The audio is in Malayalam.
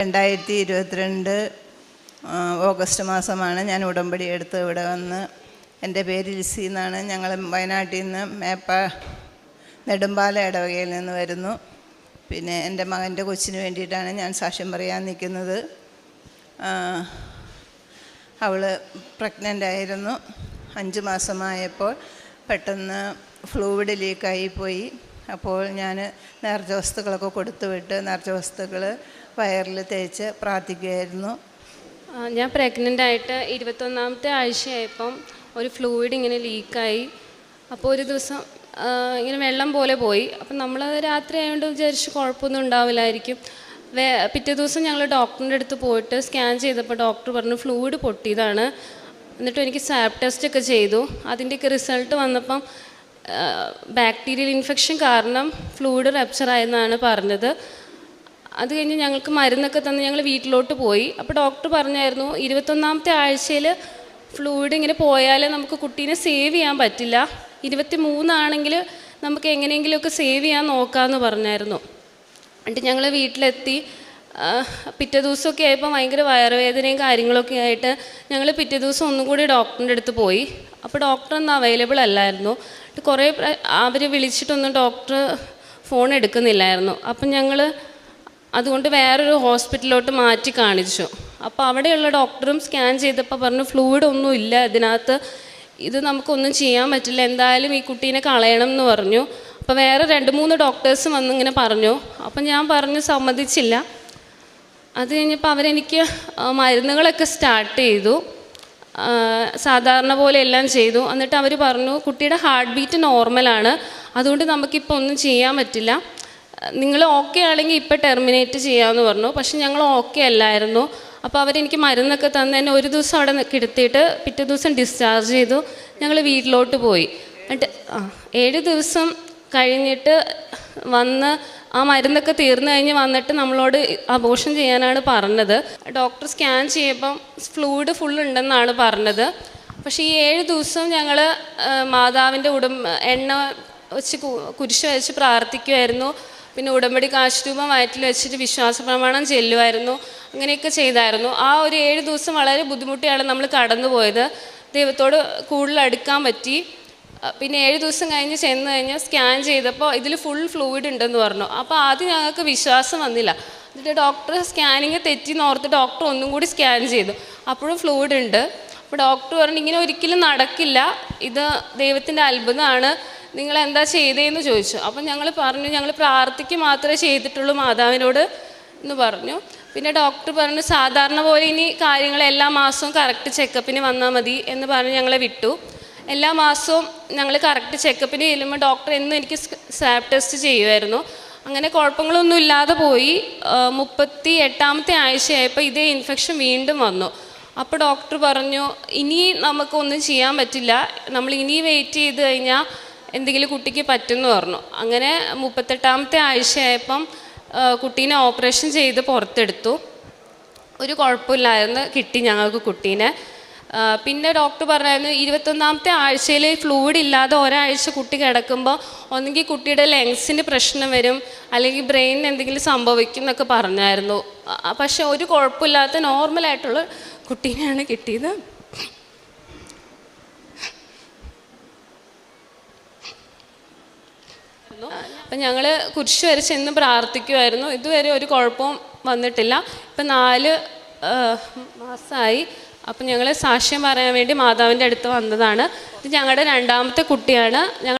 രണ്ടായിരത്തി ഇരുപത്തിരണ്ട് ഓഗസ്റ്റ് മാസമാണ് ഞാൻ ഉടമ്പടി എടുത്ത് ഇവിടെ വന്ന്. എന്റെ പേര് ലിസി എന്നാണ്. ഞങ്ങൾ വയനാട്ടിൽ നിന്ന് മേപ്പ നെടുമ്പാല ഇടവകയിൽ നിന്ന് വരുന്നു. പിന്നെ എന്റെ മകന്റെ കൊച്ചിന് വേണ്ടിയിട്ടാണ് ഞാൻ സാക്ഷ്യം പറയാൻ നിൽക്കുന്നത്. അവൾ പ്രഗ്നന്റ് ആയിരുന്നു. അഞ്ച് മാസമായപ്പോൾ പെട്ടെന്ന് ഫ്ലൂയിഡ് ലീക്കായി പോയി. അപ്പോൾ ഞാൻ നേർച്ച വസ്തുക്കളൊക്കെ കൊടുത്തു വിട്ട് നേർച്ച വസ്തുക്കൾ വയറിൽ തേച്ച് പ്രാർത്ഥിക്കുകയായിരുന്നു. ഞാൻ പ്രഗ്നന്റ് ആയിട്ട് ഇരുപത്തൊന്നാമത്തെ ആഴ്ചയായപ്പം ഒരു ഫ്ലൂയിഡ് ഇങ്ങനെ ലീക്കായി അപ്പോൾ ഒരു ദിവസം ഇങ്ങനെ വെള്ളം പോലെ പോയി. അപ്പം നമ്മൾ രാത്രി ആയതുകൊണ്ട് വിചാരിച്ച് കുഴപ്പമൊന്നും ഉണ്ടാവില്ലായിരിക്കും. വേ പിറ്റേ ദിവസം ഞങ്ങൾ ഡോക്ടറിന്റെ അടുത്ത് പോയിട്ട് സ്കാൻ ചെയ്തപ്പോൾ ഡോക്ടർ പറഞ്ഞു ഫ്ലൂയിഡ് പൊട്ടിയതാണ്. എന്നിട്ട് എനിക്ക് സാപ്പ് ടെസ്റ്റ് ഒക്കെ ചെയ്തു. അതിന്റെയൊക്കെ റിസൾട്ട് വന്നപ്പം ബാക്ടീരിയൽ ഇൻഫെക്ഷൻ കാരണം ഫ്ലൂയിഡ് റപ്ചർ ആയെന്നാണ് പറഞ്ഞത്. അത് കഴിഞ്ഞ് ഞങ്ങൾക്ക് മരുന്നൊക്കെ തന്ന് ഞങ്ങൾ വീട്ടിലോട്ട് പോയി. അപ്പോൾ ഡോക്ടർ പറഞ്ഞായിരുന്നു ഇരുപത്തൊന്നാമത്തെ ആഴ്ചയിൽ ഫ്ലൂയിഡ് ഇങ്ങനെ പോയാൽ നമുക്ക് കുട്ടീനെ സേവ് ചെയ്യാൻ പറ്റില്ല. ഇരുപത്തി മൂന്നാണെങ്കിൽ നമുക്ക് എങ്ങനെയെങ്കിലുമൊക്കെ സേവ് ചെയ്യാൻ നോക്കാമെന്ന് പറഞ്ഞായിരുന്നു. എന്നിട്ട് ഞങ്ങൾ വീട്ടിലെത്തി. പിറ്റേ ദിവസമൊക്കെ ആയപ്പോൾ ഭയങ്കര വയറുവേദനയും കാര്യങ്ങളൊക്കെ ആയിട്ട് ഞങ്ങൾ പിറ്റേ ദിവസം ഒന്നും കൂടി ഡോക്ടറിന്റെ അടുത്ത് പോയി. അപ്പോൾ ഡോക്ടർ ഒന്നും അവൈലബിൾ അല്ലായിരുന്നു. കുറേ അവർ വിളിച്ചിട്ടൊന്നും ഡോക്ടർ ഫോൺ എടുക്കുന്നില്ലായിരുന്നു. അപ്പം ഞങ്ങൾ അതുകൊണ്ട് വേറൊരു ഹോസ്പിറ്റലിലോട്ട് മാറ്റി കാണിച്ചു. അപ്പോൾ അവിടെയുള്ള ഡോക്ടറും സ്കാൻ ചെയ്തപ്പോൾ പറഞ്ഞു ഫ്ലൂയിഡ് ഒന്നും ഇല്ല ഇതിനകത്ത്. ഇത് നമുക്കൊന്നും ചെയ്യാൻ പറ്റില്ല. എന്തായാലും ഈ കുട്ടീനെ കളയണം എന്ന് പറഞ്ഞു. അപ്പോൾ വേറെ രണ്ട് മൂന്ന് ഡോക്ടേഴ്സ് വന്നിങ്ങനെ പറഞ്ഞു. അപ്പം ഞാൻ പറഞ്ഞു സമ്മതിച്ചില്ല. അത് കഴിഞ്ഞപ്പോൾ അവരെനിക്ക് മരുന്നുകളൊക്കെ സ്റ്റാർട്ട് ചെയ്തു. സാധാരണ പോലെ എല്ലാം ചെയ്തു. എന്നിട്ട് അവർ പറഞ്ഞു കുട്ടിയുടെ ഹാർട്ട് ബീറ്റ് നോർമലാണ് അതുകൊണ്ട് നമുക്കിപ്പോൾ ഒന്നും ചെയ്യാൻ പറ്റില്ല. നിങ്ങൾ ഓക്കെ ആണെങ്കിൽ ഇപ്പോൾ ടെർമിനേറ്റ് ചെയ്യാമെന്ന് പറഞ്ഞു. പക്ഷെ ഞങ്ങൾ ഓക്കെ അല്ലായിരുന്നു. അപ്പോൾ അവരെനിക്ക് മരുന്നൊക്കെ തന്ന് എന്നെ ഒരു ദിവസം അവിടെ കിടത്തിയിട്ട് പിറ്റേ ദിവസം ഡിസ്ചാർജ് ചെയ്തു. ഞങ്ങൾ വീട്ടിലോട്ട് പോയി. എന്നിട്ട് ആ ഏഴ് ദിവസം കഴിഞ്ഞിട്ട് വന്ന് ആ മരുന്നൊക്കെ തീർന്നു കഴിഞ്ഞ് വന്നിട്ട് നമ്മളോട് അബോഷൻ ചെയ്യാനാണ് പറഞ്ഞത്. ഡോക്ടർ സ്കാൻ ചെയ്യുമ്പം ഫ്ലൂയിഡ് ഫുൾ ഉണ്ടെന്നാണ് പറഞ്ഞത്. പക്ഷേ ഈ ഏഴ് ദിവസം ഞങ്ങൾ മാതാവിന്റെ ഉടം എണ്ണ വെച്ച് കുരിശ് വെച്ച് പ്രാർത്ഥിക്കുമായിരുന്നു പിന്നെ ഉടമ്പടി കാശുരൂപം വയറ്റിൽ വെച്ചിട്ട് വിശ്വാസ പ്രമാണം ചെല്ലുമായിരുന്നു അങ്ങനെയൊക്കെ ചെയ്തായിരുന്നു. ആ ഒരു ഏഴ് ദിവസം വളരെ ബുദ്ധിമുട്ടിയാണ് നമ്മൾ കടന്നുപോയത്. ദൈവത്തോട് കൂടുതൽ അടുക്കാൻ പറ്റി. പിന്നെ ഏഴ് ദിവസം കഴിഞ്ഞ് ചെന്ന് കഴിഞ്ഞ് സ്കാൻ ചെയ്തപ്പോൾ ഇതിൽ ഫുൾ ഫ്ലൂയിഡ് ഉണ്ടെന്ന് പറഞ്ഞു. അപ്പോൾ ആദ്യം ഞങ്ങൾക്ക് വിശ്വാസം വന്നില്ല. എന്നിട്ട് ഡോക്ടർ സ്കാനിങ് തെറ്റി ഓർത്ത് ഡോക്ടർ ഒന്നും കൂടി സ്കാൻ ചെയ്തു. അപ്പോഴും ഫ്ലൂയിഡ് ഉണ്ട്. അപ്പോൾ ഡോക്ടർ പറഞ്ഞു ഇങ്ങനെ ഒരിക്കലും നടക്കില്ല. ഇത് ദൈവത്തിന്റെ അത്ഭുതമാണ്. നിങ്ങൾ എന്താ ചെയ്തതെന്ന് ചോദിച്ചു. അപ്പം ഞങ്ങൾ പറഞ്ഞു ഞങ്ങൾ പ്രാർത്ഥിക്ക് മാത്രമേ ചെയ്തിട്ടുള്ളൂ മാതാവിനോട് എന്ന് പറഞ്ഞു. പിന്നെ ഡോക്ടർ പറഞ്ഞു സാധാരണ പോലെ ഇനി കാര്യങ്ങൾ എല്ലാ മാസവും കറക്റ്റ് ചെക്കപ്പിന് വന്നാൽ മതി എന്ന് പറഞ്ഞ് ഞങ്ങളെ വിട്ടു. എല്ലാ മാസവും ഞങ്ങൾ കറക്റ്റ് ചെക്കപ്പിന് ചെല്ലുമ്പോൾ ഡോക്ടർ എന്നും എനിക്ക് സ്വാബ് ടെസ്റ്റ് ചെയ്യുമായിരുന്നു അങ്ങനെ കുഴപ്പങ്ങളൊന്നും ഇല്ലാതെ പോയി. മുപ്പത്തി എട്ടാമത്തെ ആഴ്ചയായപ്പോൾ ഇതേ ഇൻഫെക്ഷൻ വീണ്ടും വന്നു. അപ്പോൾ ഡോക്ടർ പറഞ്ഞു ഇനി നമുക്കൊന്നും ചെയ്യാൻ പറ്റില്ല. നമ്മൾ ഇനി വെയിറ്റ് ചെയ്ത് കഴിഞ്ഞാൽ എന്തെങ്കിലും കുട്ടിക്ക് പറ്റുമെന്ന് പറഞ്ഞു. അങ്ങനെ മുപ്പത്തെട്ടാമത്തെ ആഴ്ചയായപ്പം കുട്ടീനെ ഓപ്പറേഷൻ ചെയ്ത് പുറത്തെടുത്തു. ഒരു കുഴപ്പമില്ലായിരുന്നു കിട്ടി ഞങ്ങൾക്ക് കുട്ടീനെ. പിന്നെ ഡോക്ടർ പറഞ്ഞായിരുന്നു ഇരുപത്തൊന്നാമത്തെ ആഴ്ചയിൽ ഫ്ലൂയിഡ് ഇല്ലാതെ ഒരാഴ്ച കുട്ടി കിടക്കുമ്പോൾ ഒന്നെങ്കിൽ കുട്ടിയുടെ ലങ്സിന്റെ പ്രശ്നം വരും അല്ലെങ്കിൽ ബ്രെയിനിന് എന്തെങ്കിലും സംഭവിക്കും എന്നൊക്കെ പറഞ്ഞായിരുന്നു. പക്ഷെ ഒരു കുഴപ്പമില്ലാത്ത നോർമലായിട്ടുള്ള കുട്ടീനെയാണ് കിട്ടിയത്. അപ്പം ഞങ്ങൾ കുരിശ് വരെ ചെന്ന് പ്രാർത്ഥിക്കുമായിരുന്നു ഇതുവരെ ഒരു കുഴപ്പവും വന്നിട്ടില്ല. ഇപ്പം നാല് മാസമായി അപ്പം ഞങ്ങൾ സാക്ഷ്യം പറയാൻ വേണ്ടി മാതാവിന്റെ അടുത്ത് വന്നതാണ്. ഇത് ഞങ്ങളുടെ രണ്ടാമത്തെ കുട്ടിയാണ്. ഞങ്ങൾ